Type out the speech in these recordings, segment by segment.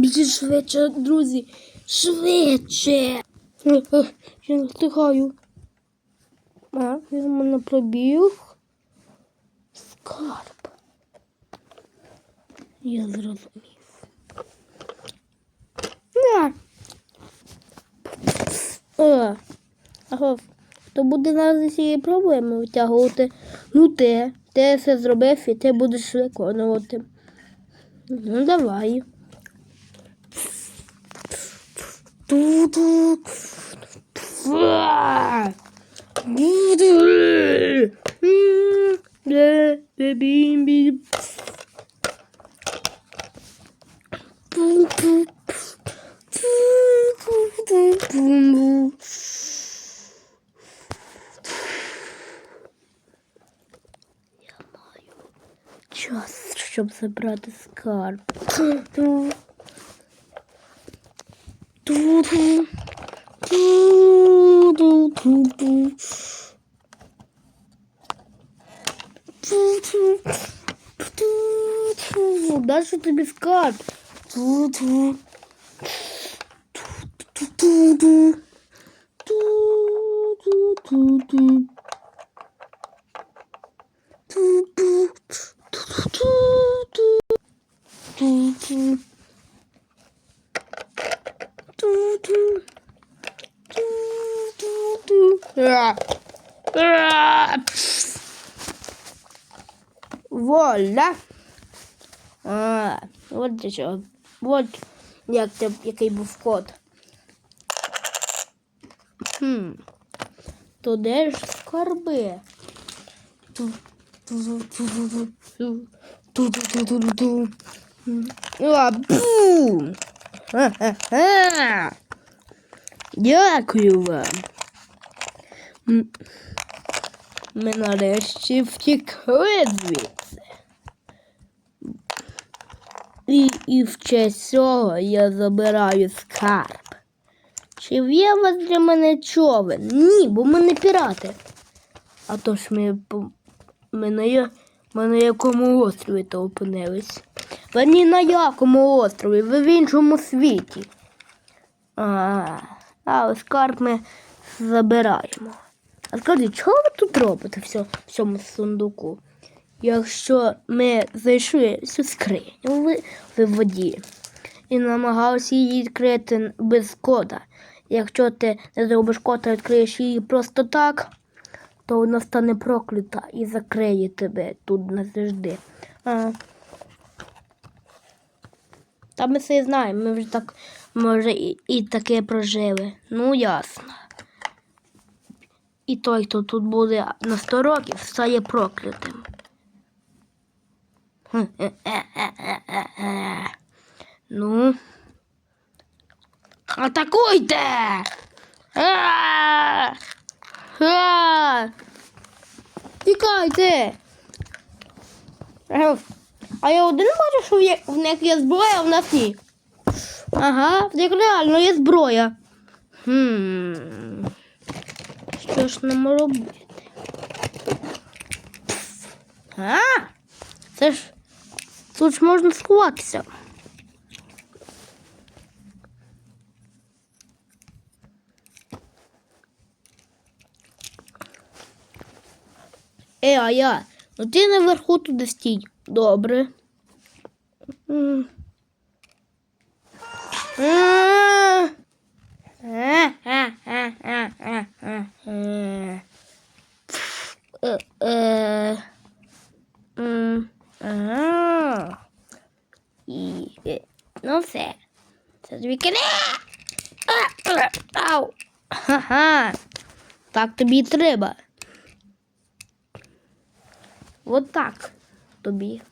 Біжіть швидше, друзі. Швидше. Е, е, Я не встигаю. А, він мене пробіг. Скарб. Я зрозумів. На. О, ага. То буде нас зі цієї проблеми витягувати. Ну ти, ти все зробив і ти будеш виконувати. Ну давай. Dudu. Dudu. Be bebeğim benim. Сейчас, чтобы забрать скарб. Дальше тобі скарб. Ту-ту. Ту-ту-ту. Ту-ту-ту-ту. Воля. А, от для чого. От як який був код. Хм. То де ж скарби? Дякую вам. Ми нарешті втекли звідси. І, і в честь цього я забираю скарб. Чи є у вас для мене човен? Ні, бо ми не пірати. А то ж ми, ми, на, ми на якому острові то опинились? Ви ні на якому острові, ви в іншому світі. А, а скарб ми забираємо. А скажіть, чого ви тут робите в цьому, сундуку? Якщо ми зайшли в цю скриню в, в воді і намагалися її відкрити без кода. Якщо ти не зробиш кода, відкриєш її просто так, то вона стане проклята і закриє тебе тут назавжди. А, та ми все знаємо, ми вже так, може, і, і таке прожили. Ну, ясно. І той, хто тут буде на 100 років, стає проклятим. Ну. Атакуйте! А! А! Тікайте! А я один бачу, що в них є зброя, а в нас ні. Ага, в них реально є зброя. Хм. Що ж нам робити? А? Це ж тут ж можна сховатися. Е, а я. Ну ти наверху туди стій. Добре. М. М, Não sei. Vocês me querem? Au! Haha! Так тобі треба. Вот так тобі.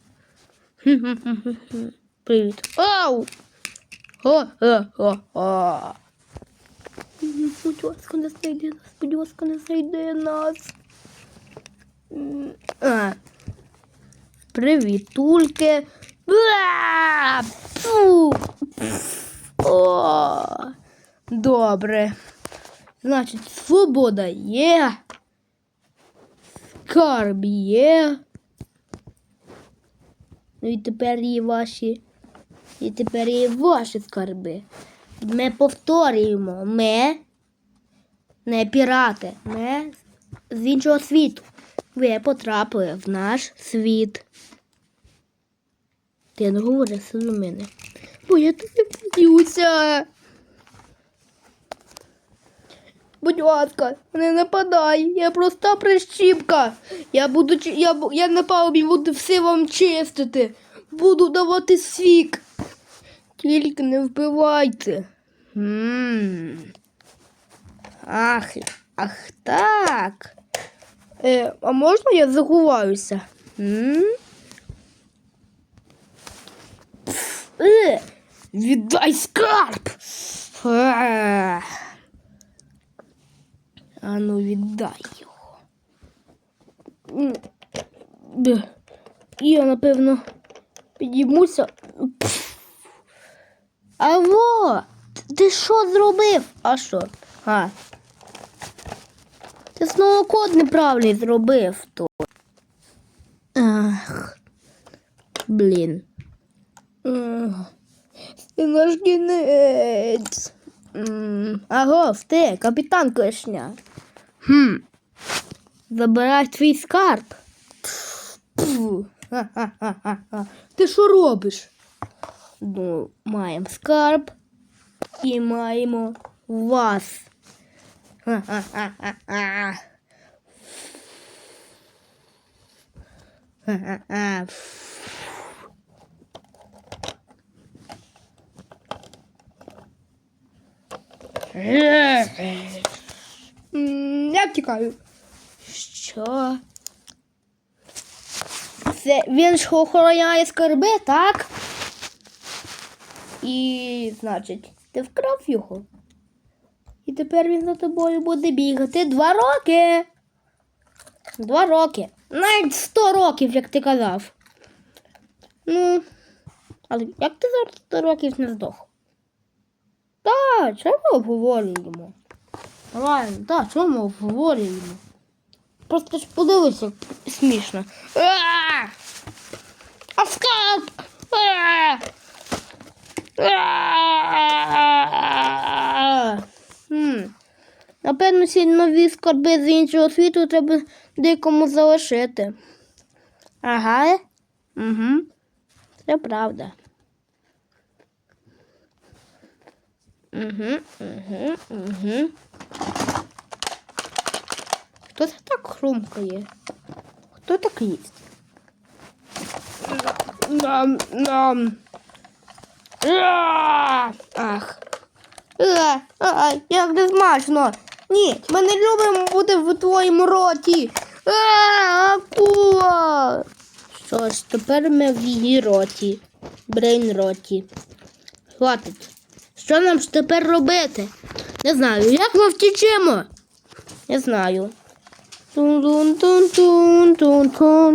Привіт. Оу! О, о, о, о. Будь ласка, не знайди нас, будь ласка, не знайди нас. А. Привіт, тульки. О! Добре. Значить, свобода є. Скарб є. Ну і тепер є ваші І тепер є ваші скарби. Ми повторюємо. Ми не пірати. Ми з іншого світу. Ви потрапили в наш світ. Ти не говори до мене. Бо я тобі боюся. Будь ласка, не нападай. Я проста прищіпка. Я буду я, я на палубі буду все вам чистити. Буду давати сік. Тільки не вбивайте. м Ах, ах так. Е, а можна я заховаюся? Е, віддай скарб. Е. А ну віддай його. М. Я, напевно, підіймуся. Пф. Т- ти що зробив? А що? А. Ти знову код неправильний зробив то. Ах. Блін. Це наш кінець. Агов, ти, капітан Клешня. Хм. Забирай твій скарб. Пф. Ха-ха-ха-ха. Ти що робиш? Ну, маємо скарб і маємо вас. Ха-ха-ха-ха. Ха-ха-ха. Я тікаю. Що? Це він ж охороняє скарби, так? І, значить, ти вкрав його. І тепер він за тобою буде бігати два роки. Два роки. Навіть сто років, як ти казав. Ну, але як ти за сто років не здох? Так, чому обговорюємо? Правильно, так, чому обговорюємо? Просто ж подивися, смішно. А! Хм. Напевно, ці нові скарби з іншого світу треба декому залишити. Ага. Угу. Це правда. Угу, угу, угу. Хто це так хрумкає? Хто так їсть? Нам, нам. Ах. А, а, як не смачно. Ні, ми не любимо бути в твоєму роті. Акула. Що ж, тепер ми в її роті. Брейн роті. Хватить. Що нам ж тепер робити? Не знаю, як ми втічемо? Не знаю. Тун-тун-тун-тун-тун-тун.